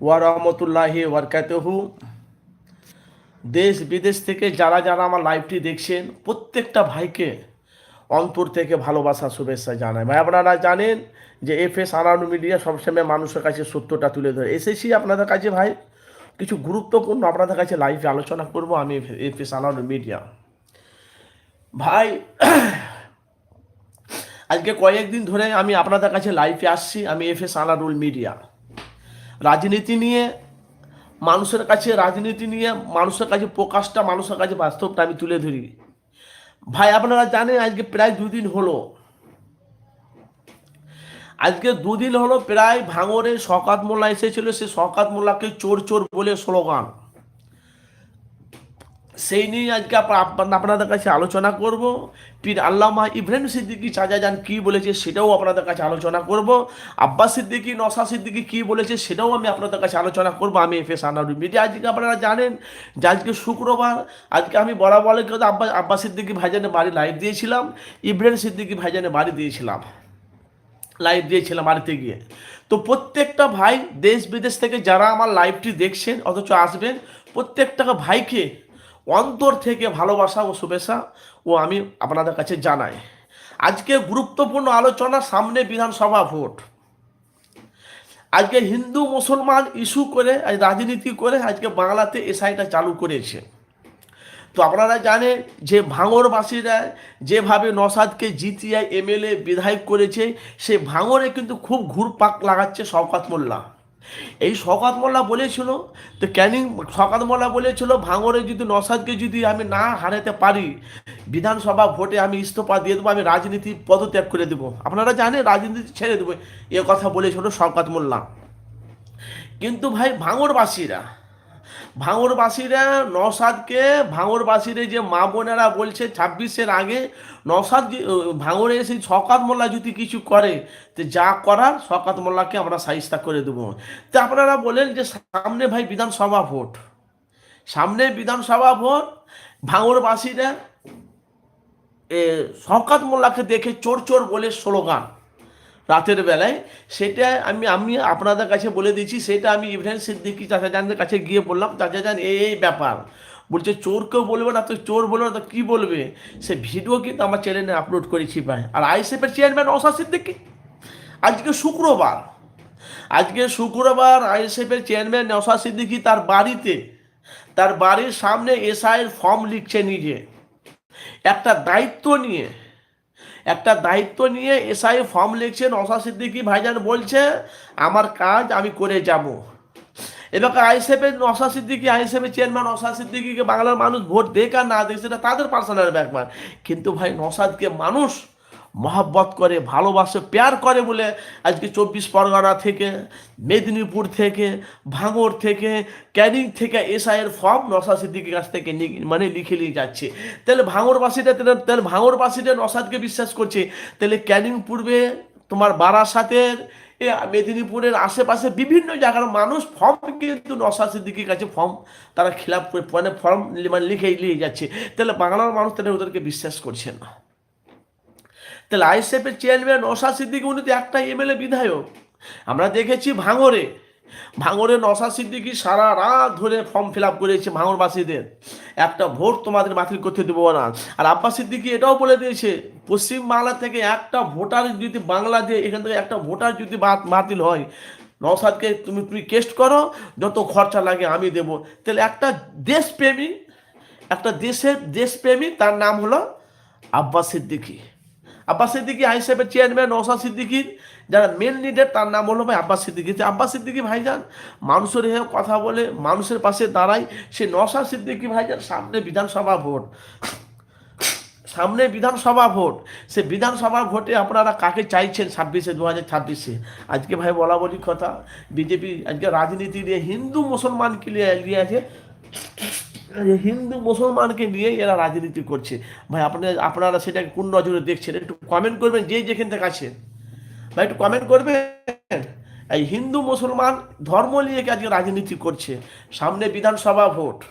ওয়া রহমতুল্লাহি ওয়ারকাতহু দেশ বিদেশ থেকে যারা যারা আমার লাইভটি দেখছেন, প্রত্যেকটা ভাইকে অন্তর থেকে ভালোবাসা, শুভেচ্ছা জানাই। ভাই, আপনারা জানেন যে এফ এস আনানু মিডিয়া সবসময় মানুষের কাছে সত্যটা তুলে ধরে। এসেছি আপনাদের কাছে, ভাই। কিছু গুরুত্বপূর্ণ আপনাদের কাছে লাইভে আলোচনা করব আমি এফ এস আনানু মিডিয়া। ভাই, আজকে কয়েকদিন ধরে আমি আপনাদের কাছে লাইভে আসছি, আমি এফ এস আনারুল মিডিয়া। রাজনীতি নিয়ে, মানুষের কাছে রাজনীতি নিয়ে, মানুষের কাছে প্রকাশটা, মানুষের কাছে বাস্তবটা আমি তুলে ধরি। ভাই, আপনারা জানেন আজকে প্রায় দুদিন হলো। আজকে দুদিন হলো প্রায় ভাঙরে শকাত মোল্লা এসেছিল, সে শকাত মোল্লাকে চোর চোর বলে স্লোগান। সেই নিয়ে আজকে আপ- আপ- আপনাদের কাছে আলোচনা করব। পীর আল্লামা ইব্রাহিম সিদ্দিকি চাচাজান কি বলেছে সেটাও আপনাদের কাছে আলোচনা করব। আব্বাস সিদ্দিকি নসা সিদ্দিকি কি বলেছে সেটাও আমি আপনাদের কাছে আলোচনা করব। আমি এফ এস আনারুল মিডিয়া আজকে আপনারা জানেন যে আজকে শুক্রবার, আজকে আমি বরাবরের কথা আব্বাস আব্বাস সিদ্দিকি ভাইজানের বাড়ি লাইভ দিয়েছিলাম। ইব্রাহিম সিদ্দিকি ভাইজানের বাড়ি দিয়েছিলাম। লাইভ দিয়েছিলাম বাড়িতে গিয়ে। তো প্রত্যেকটা ভাই দেশ বিদেশ থেকে যারা আমার লাইভটি দেখছেন, অথচ আসবেন, প্রত্যেকটা ভাইকে অন্তর থেকে ভালোবাসা ও শুভেচ্ছা ও আমি আপনাদের কাছে জানাই। আজকে গুরুত্বপূর্ণ আলোচনা, সামনে বিধানসভা ভোট। আজকে হিন্দু, মুসলমান ইস্যু করে, আজ রাজনীতি করে আজকে বাংলাতে এসআইটা চালু করেছে। তো আপনারা জানেন যে ভাঙরবাসীরা যেভাবে নসাদকে জিতিয়ে এমএলএ বিধায়ক করেছে, সে ভাঙরে কিন্তু খুব ঘুরপাক লাগাচ্ছে শওকাত মোল্লা। এই শকাত মোল্লা বলেছিল তো ক্যানিং শকাত মোল্লা বলেছিল ভাঙরে যদি নসাদকে যদি আমি না হারাতে পারি, বিধানসভা ভোটে আমি ইস্তফা দিয়ে দেবো, আমি রাজনীতি পদত্যাগ করে দেবো। আপনারা জানেন, রাজনীতি ছেড়ে দেবো, এ কথা বলেছিল শকাত মোল্লা। কিন্তু ভাই ভাঙরবাসীরা ভাঙরবাসীরা নসাদকে ভাঙরবাসীরা যে মা বোনেরা বলছে ছাব্বিশের আগে নসাদ ভাঙরে এসে শকাত মোল্লা যদি কিছু করে, তো যা করার শকাত মোল্লাকে আমরা সাহিস্তা করে দেবো। তো আপনারা বলেন যে সামনে ভাই বিধানসভা ভোট। সামনে বিধানসভা ভোট, ভাঙরবাসীরা, এ শওকাত মোল্লাকে দেখে চোর চোর বলে স্লোগান। রাতের বেলায়। সেটা আমি আমি আপনাদের কাছে বলে দিচ্ছি, সেটা আমি ইব্রাহিম সিদ্দিকি চাচাজানদের কাছে গিয়ে বললাম, চাচাজান, এই ব্যাপার। বলছে চোরকেও বলবে না, তো চোর বলবে না, তো কী বলবে? সে ভিডিও কিন্তু আমার চ্যানেলে আপলোড করেছি ভাই। আর আইসিএফের চেয়ারম্যান অসা সিদ্দিকি। আজকে শুক্রবার। আজকে শুক্রবার আইএসএফের চেয়ারম্যান নসা সিদ্দিকি তার বাড়িতে তার বাড়ির সামনে এসআইয়ের ফর্ম লিখছে নিজে। একটা দায়িত্ব নিয়ে একটা দায়িত্ব নিয়ে এসআই ফর্ম লিখছেন অসা সিদ্দিকি ভাইজান বলছে, আমার কাজ, আমি করে যাব। এবার আইসেফের নসা সিদ্দিকি আইসেফের চেয়ারম্যান অসা সিদ্দিকিকে বাংলার মানুষ ভোট দেখ আর না দেখ সেটা তাদের পার্সোনাল ব্যাপার। কিন্তু ভাই নসাদকে মানুষ মহাব্বত করে, ভালোবাসে, প্যার করে বলে আজকে চব্বিশ পরগনা থেকে, মেদিনীপুর থেকে ভাঙর থেকে, ক্যানিং থেকে এসআইয়ের ফর্ম নসা সিদ্দিকির কাছ থেকে মানে লিখে নিয়ে যাচ্ছে। তাহলে ভাঙরবাসীরা তাহলে ভাঙরবাসীরা নসাদকে বিশ্বাস করছে। তাহলে ক্যানিং পূর্বে তোমার বারাসাতের মেদিনীপুরের আশেপাশে বিভিন্ন জায়গার মানুষ ফর্ম কিন্তু নসা সিদ্দিকির কাছে ফর্ম তারা খিলাপ করে মানে ফর্ম মানে লিখে নিয়ে যাচ্ছে। তাহলে বাংলার মানুষ তাহলে ওদেরকে বিশ্বাস করছে না। তাহলে আইএসএফের চেয়ারম্যান নসা সিদ্দিকি উনি তো একটা এমএলএ বিধায়ক। আমরা দেখেছি ভাঙরে ভাঙরে নসা সিদ্দিকি সারা রাত ধরে ফর্ম ফিল আপ করেছে ভাঙরবাসীদের একটা ভোট তোমাদের বাতিল করতে দেবো না। আর আব্বাস সিদ্দিকি এটাও বলে দিয়েছে পশ্চিম বাংলা থেকে একটা ভোটার যদি বাংলা দিয়ে এখান থেকে একটা ভোটার যদি বাত- বাতিল হয় নসাদকে তুমি তুমি টেস্ট করো, যত খরচা লাগে আমি দেব। তাহলে একটা দেশপ্রেমী, একটা দেশের দেশপ্রেমী তার নাম হলো আব্বাস সিদ্দিকি। আব্বাস সিদ্দিকি আইসেফের চেয়ারম্যান নৌসাদ সিদ্দিকির। যারা মেন লিডার তার নাম হলো ভাই আব্বাস সিদ্দিকি। যে আব্বাস সিদ্দিকি ভাইজান, মানুষের হয়ে কথা বলে, মানুষের পাশে দাঁড়ায়, সে নৌসাদ সিদ্দিকি ভাইজান সামনে বিধানসভা ভোট। সামনে বিধানসভা ভোট। সে বিধানসভা ভোটে আপনারা কাকে চাইছেন ছাব্বিশে দু হাজার ছাব্বিশে? আজকে ভাই বলা বলি কথা, বিজেপি আজকে রাজনীতি দিয়ে হিন্দু মুসলমানকে নিয়ে নিয়ে আছে। হিন্দু মুসলমানকে নিয়ে এরা রাজনীতি করছে। ভাই আপনারা আপনারা সেটাকে কোন নজরে দেখছেন? একটু কমেন্ট করবেন যে যেখান থেকে আছেন। ভাই, একটু কমেন্ট করবেন? এই হিন্দু মুসলমান ধর্ম নিয়ে আজকে রাজনীতি করছে? সামনে বিধানসভা ভোট।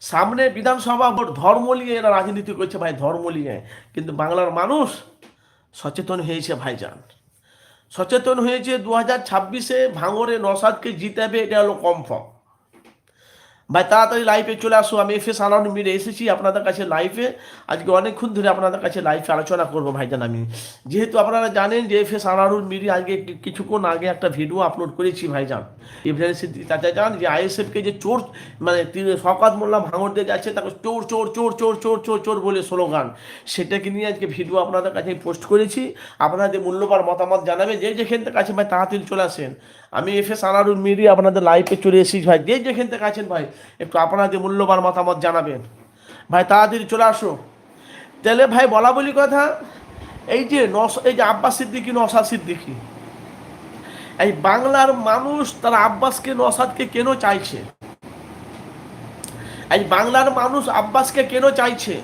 সামনে বিধানসভা ভোট, ধর্ম নিয়ে এরা রাজনীতি করছে ভাই, ধর্ম নিয়ে। কিন্তু বাংলার মানুষ সচেতন হয়েছে ভাইজান। সচেতন হয়েছে দু হাজার ছাব্বিশে ভাঙরে নসাদকে জিতাবে, এটা হলো কনফার্ম ভাই, তাড়াতাড়ি লাইভে চলে আসো আমি এফ এস আলাউন মিলে এসেছি আপনাদের কাছে লাইভে আজকে অনেকক্ষণ ধরে আপনাদের কাছে লাইভে আলোচনা করব ভাইজান আমি। যেহেতু আপনারা জানেন যে এফ এস আলাউন মিরি আজকে কিছুক্ষণ আগে একটা ভিডিও আপলোড করেছি ভাইজান। ইব্রাহিম চাচা যান যে আইএসএফকে যে চোর মানে শকাত মোল্লা ভাঙর দিয়ে যাচ্ছে, তাকে চোর চোর চোর চোর চোর চোর চোর বলে স্লোগান। সেটাকে নিয়ে আজকে ভিডিও আপনাদের কাছে পোস্ট করেছি। আপনাদের মূল্যবান মতামত জানাবেন যে যেখান থেকে আছেন ভাই, তাড়াতাড়ি চলে আসেন। আমি এফ এস আনারুল মিরি আপনাদের লাইফে চলে এসেছি ভাই। যে যেখান থেকে আছেন ভাই, একটু আপনাদের মূল্যবান মতামত জানাবেন। ভাই, তাড়াতাড়ি চলে আসো। তাহলে ভাই, বলা বলি কথা, এই যে নস, এই যে আব্বাস সিদ্দিকি, নসাদ সিদ্দিকি, এই বাংলার মানুষ তারা আব্বাসকে, নসাদকে কেন চাইছে? এই বাংলার মানুষ আব্বাসকে কেন চাইছে?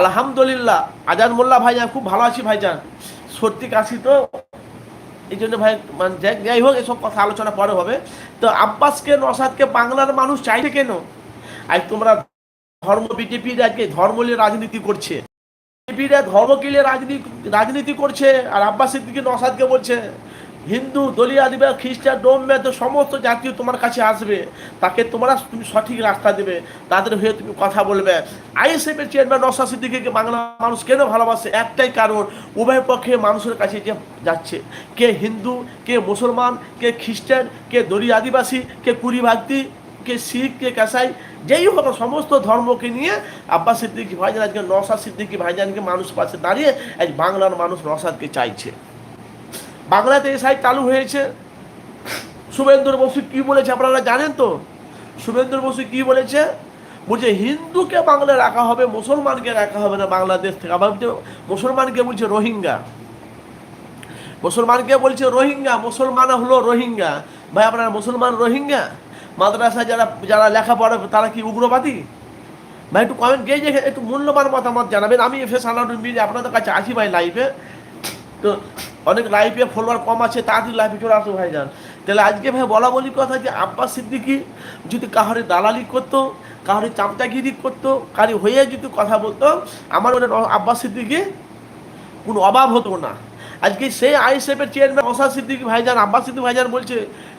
আলহামদুলিল্লাহ আজান মোল্লা ভাইজান খুব ভালো আছি ভাইজান। সত্যি কাশি তো? এই জন্য ভাই মানে যাই- হোক, এসব কথা আলোচনা পরে হবে। তো আব্বাসকে নসাদকে বাংলার মানুষ চাইছে কেন? আজ তোমরা ধর্ম বিজেপির আজকে ধর্ম নিয়ে রাজনীতি করছে। বিজেপিরা ধর্মকে নিয়ে রাজনীতি রাজনীতি করছে, আর আব্বাসের দিকে নসাদকে বলছে হিন্দু, দলীয়, আদিবাসী, খ্রিস্টান ডোমে তো সমস্ত জাতীয় তোমার কাছে আসবে। তাকে তোমরা তুমি সঠিক রাস্তা দেবে। তাদের হয়ে তুমি কথা বলবে। আইএসএফের চেয়ারম্যান নসাদ সিদ্দিকিকে বাংলা মানুষ কেন ভালোবাসে? একটাই কারণ, উভয় পক্ষে মানুষের কাছে যে যাচ্ছে। কে হিন্দু, কে মুসলমান, কে খ্রিস্টান, কে দলীয় আদিবাসী, কে কুড়িভাক্তি কে শিখ, কে কাসাই, যেই হোক সমস্ত ধর্মকে নিয়ে আব্বাস সিদ্দিকি ভাইজান আজকে নসাদ সিদ্দিকি ভাইজানকে মানুষ পাশে দাঁড়িয়ে আজ বাংলার মানুষ নসাদকে চাইছে। বাংলাতে সাইড চালু হয়েছে। শুভেন্দুর বসু কি বলেছে আপনারা জানেন তো? শুভেন্দুর বসু কি বলেছে? বলছে, হিন্দুকে বাংলায় রাখা হবে, মুসলমানকে রাখা হবে না বাংলাদেশ থেকে। আবার মুসলমানকে বলছে রোহিঙ্গা। মুসলমানকে বলছে রোহিঙ্গা, মুসলমান হলো রোহিঙ্গা। ভাই, আপনারা মুসলমান রোহিঙ্গা? মাদ্রাসা যারা যারা লেখাপড়া তারা কি উগ্রবাদী? ভাই, একটু কমেন্ট গিয়ে যে একটু মূল্যবান মতামত জানাবেন। আমি এফ এস আনাউদ্দিন মিলে আপনাদের কাছে আসি ভাই লাইভে তো অনেক লাইফে ফলোয়ার কম আছে তাড়াতাড়ি লাইফে চলে আসো ভাই যান তাহলে আজকে ভাই বলা বলি কথা যে আব্বাস সিদ্দিকি যদি কাহারে দালালি করতো, কাহারে চামচাগিরি করতো কারি হয়ে যদি কথা বলতো, আমার মনে আব্বাস সিদ্দিকি কোনো অভাব হতো না। আজকে সেই আইএসএফের চেয়ারম্যান অসা সিদ্দিকি ভাইজান আব্বাস সিদ্দিক ভাইজান বলছে,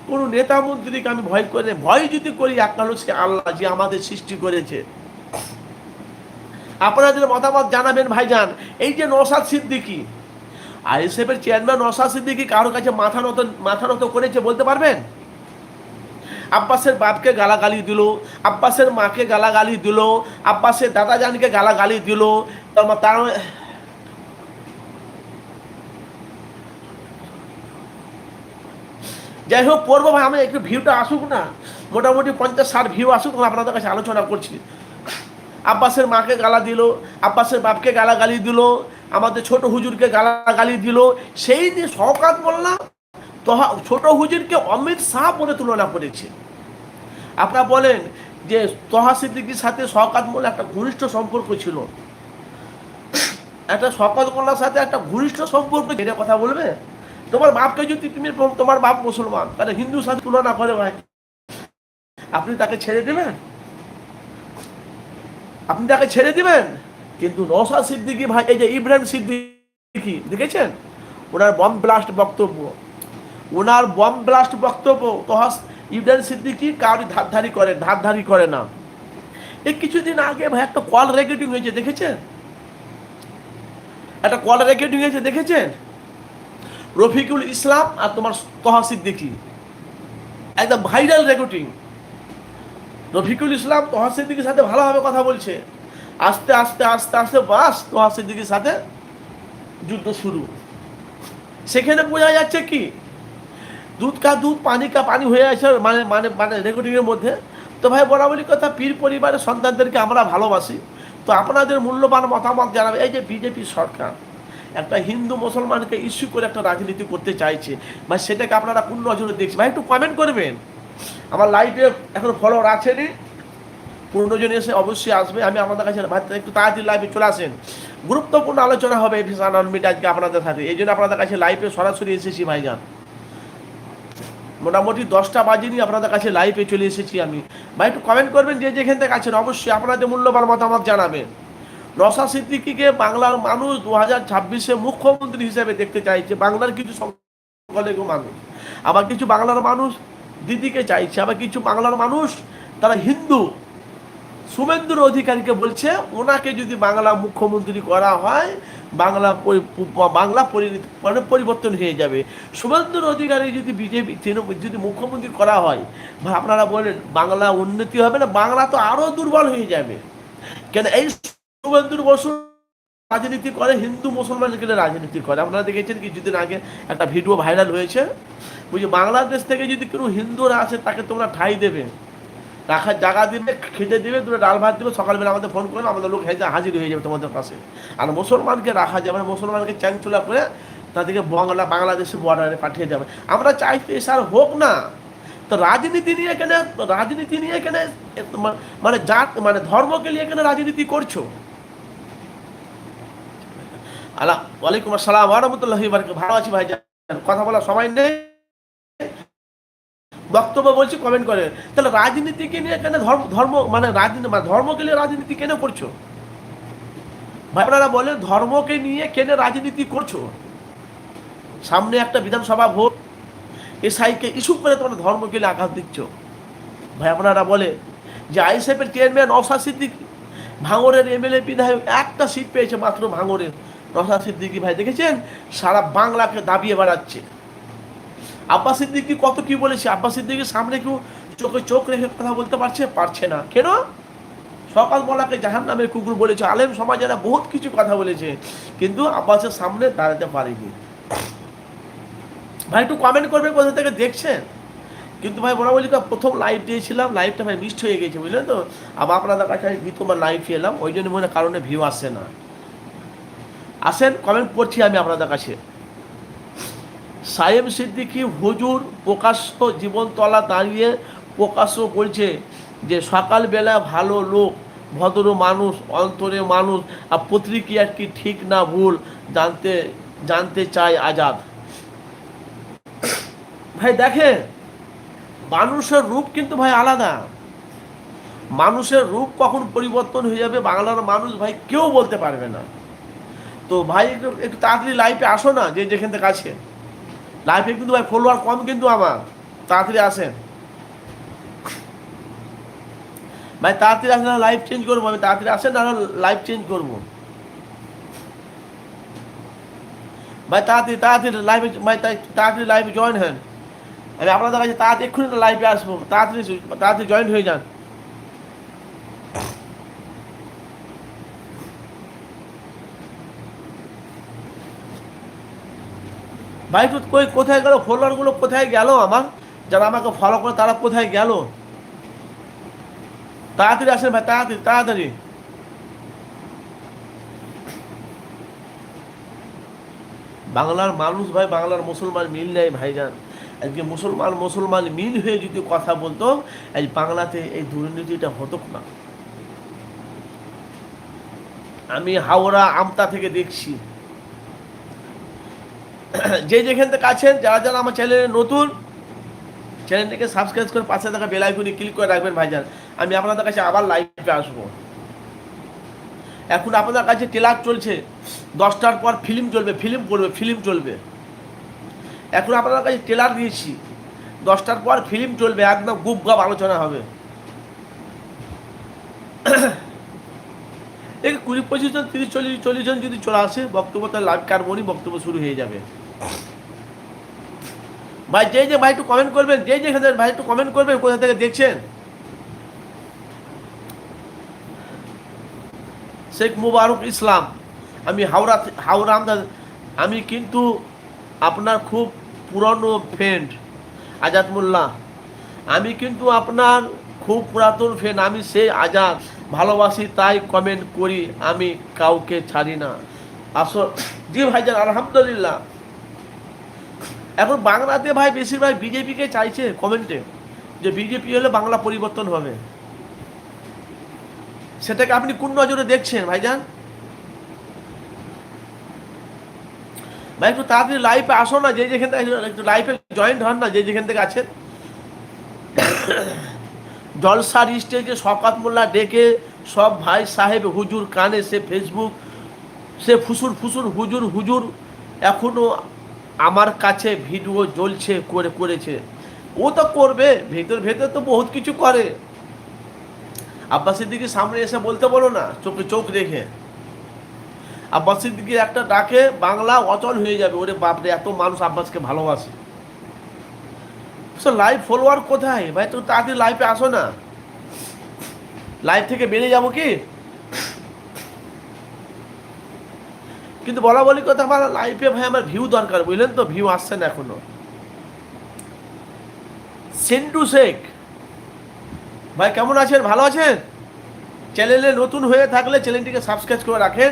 কোনো নেতা মন্ত্রীকে আমি ভয় করে, ভয় যদি করি হলো সে আল্লাহ যে আমাদের সৃষ্টি করেছে। আপনাদের মতামত জানাবেন ভাইজান এই যে নসাদ সিদ্দিকি আইএসএফের চেয়ারম্যান নসাদ সিদ্দিকি কারোর কাছে মাথা নত মাথা নত করেছে বলতে পারবেন? আব্বাসের বাপকে গালাগালি দিল, আব্বাসের মাকে গালাগালি দিল, আব্বাসের দাদা জানকে গালাগালি দিল, তার যাই হোক, পড়ব ভাই, আমি একটু ভিউটা আসুক না, মোটামুটি পঞ্চাশ ষাট ভিউ আসুক, আমি আপনাদের কাছে আলোচনা করছি। আব্বাসের মাকে গালা দিল, আব্বাসের বাপকে গালাগালি দিল আমাদের ছোট হুজুরকে গালাগালি দিল। সেই নিয়ে শওকাত মোল্লা, তহা ছোট হুজুরকে অমিত শাহ বলে তুলনা করেছে। আপনারা বলেন যে তহা সিদ্দিকির সাথে শওকাত মোল্লা একটা ঘনিষ্ঠ সম্পর্ক ছিল। একটা শওকাত মোল্লার সাথে একটা ঘনিষ্ঠ সম্পর্ক এটা কথা বলবে? তোমার বাপকে যদি তুমি তোমার বাপ মুসলমান, তাহলে হিন্দু সাথে তুলনা করে ভাই। আপনি তাকে ছেড়ে দেবেন? আপনি তাকে ছেড়ে দিবেন? কিন্তু নসা সিদ্দিকি ভাই, এই যে ইব্রাহিম সিদ্দিকি, দেখেছেন? ওনার বম ব্লাস্ট বক্তব্য। ওনার বম ব্লাস্ট বক্তব্য, তহাস ইব্রাহিম সিদ্দিকি কাউরি ধারধারি করে ধারধারি করে না। এই কিছুদিন আগে ভাই, একটা কল রেকর্ডিং হয়েছে, দেখেছেন? একটা কল রেকর্ডিং হয়েছে, দেখেছেন? রফিকুল ইসলাম আর তোমার তহা সিদ্দিকি। একদম ভাইরাল রেকর্ডিং রফিকুল ইসলাম তোহা সিদ্দিকির সাথে ভালোভাবে কথা বলছে। আস্তে আস্তে আস্তে আস্তে, বাস তোহা সিদ্দিকির সাথে যুদ্ধ শুরু। সেখানে বোঝা যাচ্ছে কি? দুধ কা দুধ, পানি কা পানি হয়ে আছে মানে মানে মানে রেকর্ডিংয়ের মধ্যে। তো ভাই বরাবরই কথা, পীর পরিবারের সন্তানদেরকে আমরা ভালোবাসি। তো আপনাদের মূল্যবান মতামত জানাবে, এই যে বিজেপি সরকার একটা হিন্দু মুসলমানকে ইস্যু করে একটা রাজনীতি করতে চাইছে ভাই সেটাকে আপনারা কোন নজরে দেখছেন। ভাই, একটু কমেন্ট করবেন। আমার লাইভে এখন ফলোয়ার আছেনি। পনেরো জন এসে অবশ্যই আসবে। আমি আপনাদের কাছে একটু তাড়াতাড়ি লাইভে চলে আসেন। গুরুত্বপূর্ণ আলোচনা হবে ভিসান আনমিট আজকে আপনাদের সাথে। এই জন্য আপনাদের কাছে লাইভে সরাসরি এসেছি ভাইজান। মোটামুটি দশটা বাজেনি আপনাদের কাছে লাইভে চলে এসেছি আমি। ভাই, একটু কমেন্ট করবেন যে যেখান থেকে আছেন। অবশ্যই আপনাদের মূল্যবান মতামত জানাবেন। নসা সিদ্দিকিকে বাংলার মানুষ দু হাজার ছাব্বিশে মুখ্যমন্ত্রী হিসেবে দেখতে চাইছে। বাংলার কিছু মানুষ। আবার কিছু বাংলার মানুষ দিদিকে চাইছে। আবার কিছু বাংলার মানুষ তারা হিন্দু। শুভেন্দুর অধিকারীকে বলছে, ওনাকে যদি বাংলা মুখ্যমন্ত্রী করা হয়, বাংলা বাংলা মানে পরিবর্তন হয়ে যাবে। শুভেন্দুর অধিকারী যদি বিজেপি, তৃণমূল, যদি মুখ্যমন্ত্রী করা হয় আপনারা বলেন বাংলা উন্নতি হবে না, বাংলা তো আরও দুর্বল হয়ে যাবে। কেন এই শুভেন্দুর বসু রাজনীতি করে, হিন্দু মুসলমানকে নিয়ে রাজনীতি করে? আপনারা দেখেছেন কিছুদিন আগে একটা ভিডিও ভাইরাল হয়েছে। বুঝি বাংলাদেশ থেকে যদি কোনো হিন্দুরা আসে, তাকে তোমরা ঠাই দেবে। রাখার জায়গা দিবে খেতে দিবে দুটো ডাল ভাত দিবে সকালবেলা আমাদের ফোন করে আমাদের লোক হেঁটে হাজির হয়ে যাবে তোমাদের পাশে। আর মুসলমানকে রাখা যাবে না, মুসলমানকে চ্যাংচুলা করে তাদেরকে বাংলা, বাংলাদেশের বর্ডারে পাঠিয়ে দেবে। আমরা চাই পেশার হোক না। তো রাজনীতি নিয়ে কেন, রাজনীতি নিয়ে কেন মানে জাত মানে ধর্মকে নিয়ে কেন রাজনীতি করছ? আলা ওয়ালাইকুম আসসালাম ওরহমতুল্লাহ ভালো আছি ভাই কথা বলার সময় নেই। বক্তব্য বলছি কমেন্ট করে। তাহলে রাজনীতিকে নিয়ে কেন ধর্ম ধর্ম মানে রাজনীতি মানে ধর্মকে নিয়ে রাজনীতি কেন করছ? ভাই, আপনারা বলেন, ধর্মকে নিয়ে কেন রাজনীতি করছ? সামনে একটা বিধানসভা ভোট এসআইকে ইস্যু করে তোমরা ধর্মকে নিয়ে আঘাত দিচ্ছ। ভাই, আপনারা বলে যে আইসএফের চেয়ারম্যান নওশাদ সিদ্দিক ভাঙরের এমএলএ বিধায়ক, একটা সিট পেয়েছে মাত্র ভাঙরের নওশাদ সিদ্দিকি ভাই, দেখেছেন? সারা বাংলাকে দাবিয়ে বেড়াচ্ছে। আব্বাস সিদ্দিকি কত কি বলেছে? আব্বাস সিদ্দিকির সামনে কেউ চোখে চোখ রেখে কথা বলতে পারছে? পারছে না। কেন? সকাল বলাকে জাহান নামের কুকুর বলেছে, আলেম সমাজেরা বহুত কিছু কথা বলেছে, কিন্তু আব্বাসের সামনে দাঁড়াতে পারেনি। ভাই, একটু কমেন্ট করবে কোথা থেকে দেখছেন? কিন্তু ভাই বলা বলি প্রথম লাইভ দিয়েছিলাম লাইভটা ভাই মিসড হয়ে গেছে, বুঝলেন তো? আবার আপনাদের কাছে আমি তোমার লাইভ এলাম, ওই জন্য মনে কারণে ভিউ আসছে না। আসেন কমেন্ট করছি আমি আপনাদের কাছে। সায়েম সিদ্দিকি হুজুর প্রকাশ্য জীবনতলা দাঁড়িয়ে প্রকাশ্য বলছে যে সকালবেলা ভালো লোক, ভদ্র মানুষ, অন্তরে মানুষ, আর পত্রিকা কি ঠিক না ভুল জানতে জানতে চায় আজাদ। ভাই দেখেন, মানুষের রূপ কিন্তু ভাই আলাদা। মানুষের রূপ কখন পরিবর্তন হয়ে যাবে বাংলার মানুষ ভাই কেউ বলতে পারবে না। তো ভাই একটু তাড়াতাড়ি লাইফে আসো না যে যেখান থেকে আছে। লাইফে কিন্তু ভাই ফলোয়ার কম কিন্তু আমার। তাড়াতাড়ি আসেন। ভাই তাড়াতাড়ি আসেন, না লাইফ চেঞ্জ করব আমি। তাড়াতাড়ি আসেন, না লাইফ চেঞ্জ করব। ভাই তাড়াতাড়ি তাড়াতাড়ি লাইভে ভাই তাড়াতাড়ি লাইভে জয়েন হন। আমি আপনাদের কাছে তাড়াতাড়ি এক্ষুনি লাইভে আসব। তাড়াতাড়ি তাড়াতাড়ি জয়েন হয়ে যান। ভাই, তো কই, কোথায় গেল? ফলোয়ারগুলো কোথায় গেল আমার? যারা আমাকে ফলো করে, তারা কোথায় গেল? তাড়াতাড়ি আসেন ভাই, তাড়াতাড়ি তাড়াতাড়ি। বাংলার মানুষ ভাই, বাংলার মুসলমান মিল নেই ভাইজান। আজকে মুসলমান মুসলমান মিল হয়ে যদি কথা বলতো এই বাংলাতে এই দুর্নীতিটা হতো না। আমি হাওড়া আমতা থেকে দেখছি। যে যেখান থেকে আছেন, যারা যারা আমার চ্যানেলে নতুন চ্যানেলটিকে সাবস্ক্রাইব করে পাশে থাকা বেল আইকনে ক্লিক করে রাখবেন ভাইজান। আমি আপনাদের কাছে আবার লাইভে আসব। এখন আপনাদের কাছে টেলার চলছে। দশটার পর ফিল্ম চলবে ফিল্ম করবে ফিল্ম চলবে। এখন আপনাদের কাছে টেলার দিয়েছি। দশটার পর ফিল্ম চলবে, একদম গুপ গাপ আলোচনা হবে। এই কুড়ি পঁচিশ জন, তিরিশ, চল্লিশ চল্লিশ জন যদি চলে আসে, বক্তব্য তাহলে লাইভ কারবনি বক্তব্য শুরু হয়ে যাবে। ভাই, যে যে ভাই একটু কমেন্ট করবেন, যে যেখানে ভাই একটু কমেন্ট করবেন, কোথা থেকে দেখছেন? শেখ মুবারক ইসলাম, আমি হাওড়া হাওড়া আমি কিন্তু আপনার খুব পুরনো ফ্রেন্ড আজাদ মোল্লা। আমি কিন্তু আপনার খুব পুরাতন ফ্রেন্ড আমি সেই আজাদ, ভালোবাসি, তাই কমেন্ট করি, আমি কাউকে ছাড়ি না। আসল, জি ভাইজান, আলহামদুলিল্লাহ। এখন বাংলাতে ভাই বেশিরভাগ বিজেপিকে চাইছে কমেন্টে যে বিজেপি হলে বাংলা পরিবর্তন হবে। সেটাকে আপনি কোন নজরে দেখছেন, ভাইজান? ভাই, একটু তাড়াতাড়ি লাইফে আসো না, যে যেখান থেকে একটু লাইফে জয়েন্ট হন না, যে যেখান থেকে আছেন। জলসার স্টেজে শকাত মোল্লা ডেকে সব ভাই সাহেব হুজুর কানে, সে ফেসবুক সে ফুসুর ফুসুর, হুজুর হুজুর, এখনও আমার কাছে ভিডিও জ্বলছে, করে, করেছে। ও তো করবে, ভেতর ভেতর তো বহুত কিছু করে। আব্বাস সিদ্দিকির সামনে এসে বলতে বলো না, চোখে চোখ রেখে। আব্বাস সিদ্দিকির একটা ডাকে, বাংলা অচল হয়ে যাবে। ওরে বাপরে, এত মানুষ আব্বাসকে ভালোবাসে। লাইভ ফলোয়ার কোথায়? ভাই, তুমি তাড়াতাড়ি লাইভে আসো না। লাইভ থেকে বেরিয়ে যাব কি? কিন্তু বলা বলি কথা, আমার লাইফে ভাই আমার ভিউ দরকার, বুঝলেন তো? ভিউ আসছে না এখনও। সেন্টু শেখ, ভাই কেমন আছেন? ভালো আছেন? চ্যানেলে নতুন হয়ে থাকলে চ্যানেলটিকে সাবস্ক্রাইব করে রাখেন।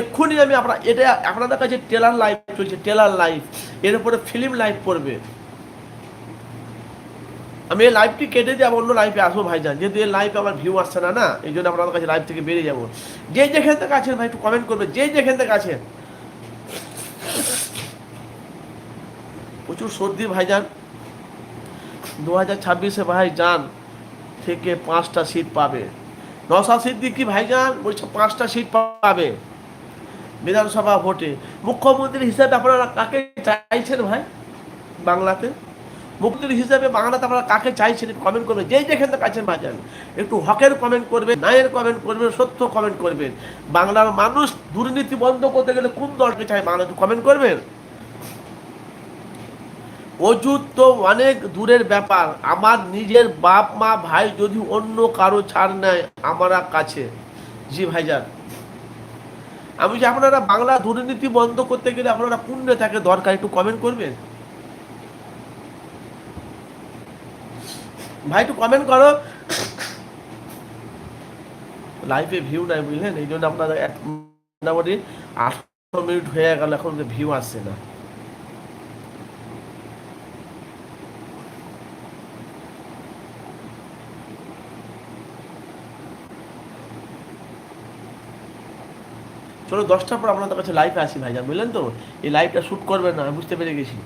এক্ষুনি আমি আপনার, এটা আপনাদের কাছে টেলার লাইফ চলছে টেলার লাইফ এর উপরে ফিল্ম লাইফ পড়বে। আমি এই লাইভটি কেটে দিয়ে অন্য লাইভে আসব ভাইজান। যেহেতু এই লাইভে আমার ভিউ আসছে না না? এই জন্য আপনাদের কাছে লাইভ থেকে বেরিয়ে যাব। যে যেখান থেকে আছেন ভাই, একটু কমেন্ট করবে যে যেখান থেকে আছেন। প্রচুর সর্দি ভাইজান। দু হাজার ছাব্বিশে ভাই যান থেকে পাঁচটা সিট পাবে। নশা সিদ্দিকি ভাইজান? বলছে পাঁচটা সিট পাবে। বিধানসভা ভোটে। মুখ্যমন্ত্রী হিসাবে আপনারা কাকে চাইছেন ভাই বাংলাতে? মুখ্যমন্ত্রী হিসাবে বাংলাতে আপনারা কাকে চাইছেন কমেন্ট করবেন যেই যেখান আছেন ভাইজান একটু হকের কমেন্ট করবেন নায়ের কমেন্ট করবেন, সত্য কমেন্ট করবেন। বাংলার মানুষ দুর্নীতি বন্ধ করতে গেলে কোন দলকে চাই বাংলা কমেন্ট করবেন? অজুত তো অনেক দূরের ব্যাপার। আমার নিজের বাপ, মা, ভাই যদি অন্য কারও ছাড় নেয় আমরা কাছে। জি ভাইজান আমি যে আপনারা বাংলা দুর্নীতি বন্ধ করতে গেলে আপনারা কোন নেতাকে দরকার একটু কমেন্ট করবেন? ভাই, একটু কমেন্ট করো। লাইভে ভিউ নাই বুঝলেন? এই জন্য আপনারা এক মোটামুটি আটশো মিনিট হয়ে গেল, এখন ভিউ আসছে না। চলো দশটার পর আপনাদের কাছে লাইভে আসি ভাইজান, বুঝলেন তো? এই লাইভটা শ্যুট করবেন না, আমি বুঝতে পেরে গেছি।